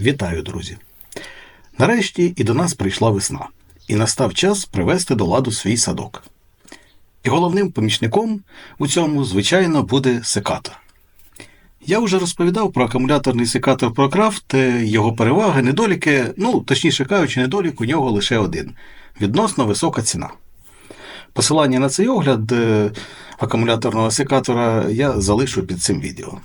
Вітаю, друзі! Нарешті і до нас прийшла весна, і настав час привести до ладу свій садок. І головним помічником у цьому, звичайно, буде секатор. Я вже розповідав про акумуляторний секатор ProCraft, його переваги, недоліки, ну, точніше кажучи, недолік у нього лише один відносно висока ціна. Посилання на цей огляд е, акумуляторного секатора я залишу під цим відео.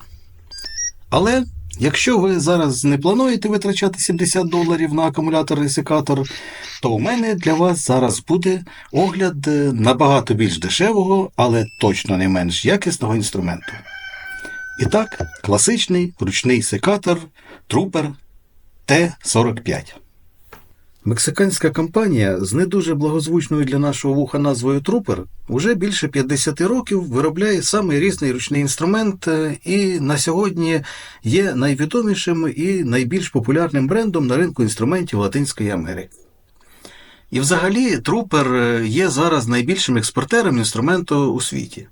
Але якщо ви зараз не плануєте витрачати 70 доларів на акумуляторний секатор, то у мене для вас зараз буде огляд е, набагато більш дешевого, але точно не менш якісного інструменту. І так, класичний ручний секатор Trooper T45. Мексиканська компанія з не дуже благозвучною для нашого вуха назвою Trooper уже більше 50 років виробляє самий різний ручний інструмент е, і на сьогодні є найвідомішим і найбільш популярним брендом на ринку інструментів Латинської Америки. І взагалі е, є зараз найбільшим експортером інструменту у світі.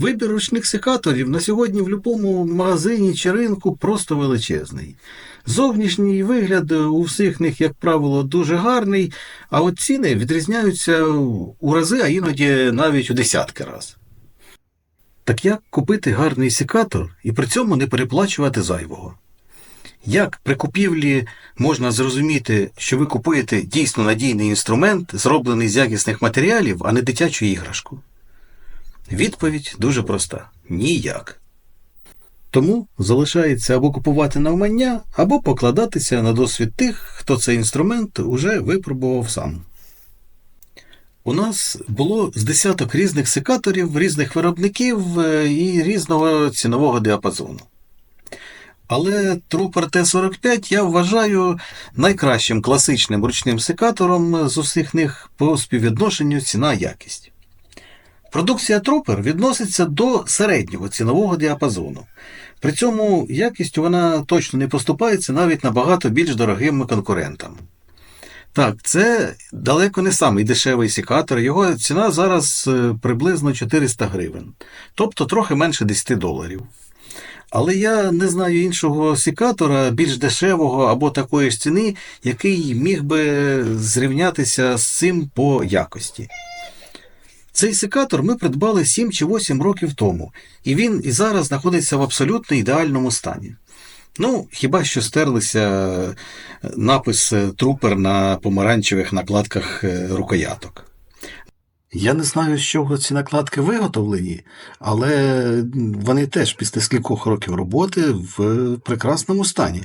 Вибір ручних секаторів на сьогодні в будь-якому магазині чи ринку просто величезний. Зовнішній вигляд у всіх них, як правило, дуже гарний, а от ціни відрізняються у рази, а іноді навіть у десятки раз. Так як купити гарний секатор і при цьому не переплачувати зайвого? Як при купівлі можна зрозуміти, що ви купуєте дійсно надійний інструмент, зроблений з якісних матеріалів, а не дитячу іграшку? Відповідь дуже проста: ніяк. Тому залишається або купувати навмання, або покладатися на досвід тих, хто цей інструмент уже випробував сам. У нас було з десяток різних секаторів, різних виробників е, і різного цінового діапазону. Але Trooper T45 я вважаю найкращим класичним ручним секатором з усіх них по співвідношенню ціна-якість. Продукція Trooper відноситься до середнього цінового діапазону. При цьому якістю вона точно не поступається навіть набагато більш дорогим конкурентам. Так, це далеко не самий дешевий секатор, його ціна зараз е, приблизно 400 гривень, тобто трохи менше 10 доларів. Але я не знаю іншого секатора більш дешевого або такої ж ціни, який міг би зрівнятися з цим по якості. Цей секатор ми придбали 7 чи 8 років тому, і він і зараз знаходиться в абсолютно ідеальному стані. Ну, хіба що стерлися напис трупер на помаранчевих накладках е, рукояток. Я не знаю, з чого ці накладки виготовлені, але вони теж після скількох років роботи в прекрасному стані.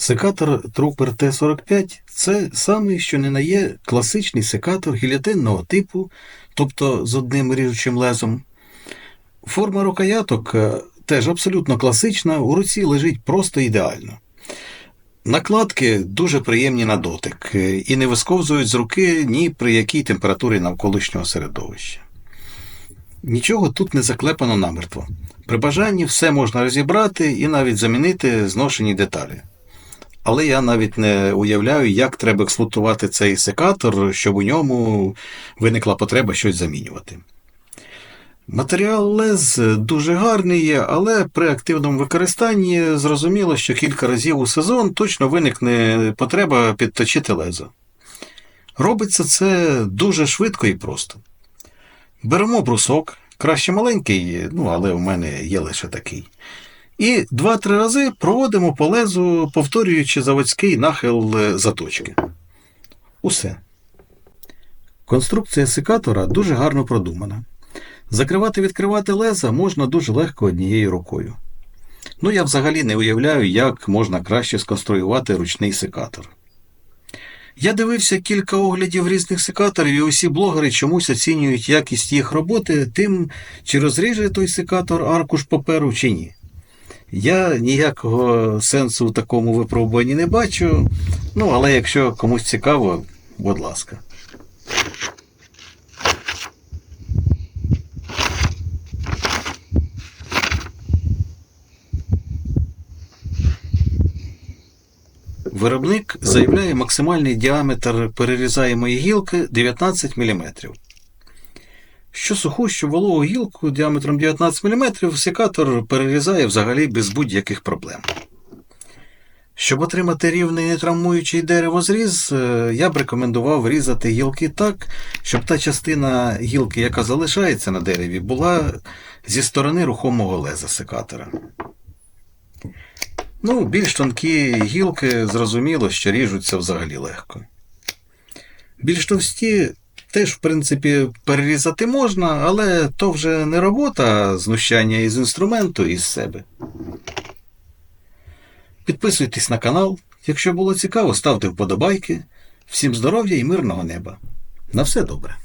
Секатор Trooper T45 це самий, що не на є класичний секатор гілятинного типу, тобто з одним ріжучим лезом. Форма рукояток е, теж абсолютно класична, у руці лежить просто ідеально. Накладки дуже приємні на дотик е, і не висковзують з руки ні при якій температурі навколишнього середовища. Нічого тут не заклепано намертво. При бажанні все можна розібрати і навіть замінити зношені деталі. Але я навіть не уявляю, як треба експлуатувати цей секатор, щоб у ньому виникла потреба щось замінювати. Матеріал лез дуже гарний, є, але при активному використанні зрозуміло, що кілька разів у сезон точно виникне потреба підточити лезо. Робиться це дуже швидко і просто. Беремо брусок, краще маленький, ну але у мене є лише такий. І два-три рази проводимо по лезу, повторюючи заводський нахил е, заточки. Усе. Конструкція секатора дуже гарно продумана. Закривати-відкривати леза можна дуже легко однією рукою. Ну, я взагалі не уявляю, як можна краще сконструювати ручний секатор. Я дивився кілька оглядів різних секаторів, і усі блогери чомусь оцінюють якість їх роботи тим, чи розріже той секатор аркуш паперу, чи ні. Я ніякого сенсу в такому випробуванні не бачу. Ну, але якщо комусь цікаво, будь ласка. Виробник заявляє максимальний діаметр перерізаємої гілки 19 мм. Що суху, що вологу гілку діаметром 19 мм секатор перерізає взагалі без будь-яких проблем. Щоб отримати рівний нетравмуючий деревозріз, е, я б рекомендував різати гілки так, щоб та частина гілки, яка залишається на дереві, була зі сторони рухомого леза секатора. Ну, більш тонкі гілки, зрозуміло, що ріжуться взагалі легко. Більш товсті теж, в принципі, перерізати можна, але то вже не робота, а знущання із інструменту і з себе. Підписуйтесь на канал. Якщо було цікаво, ставте вподобайки. Всім здоров'я і мирного неба. На все добре.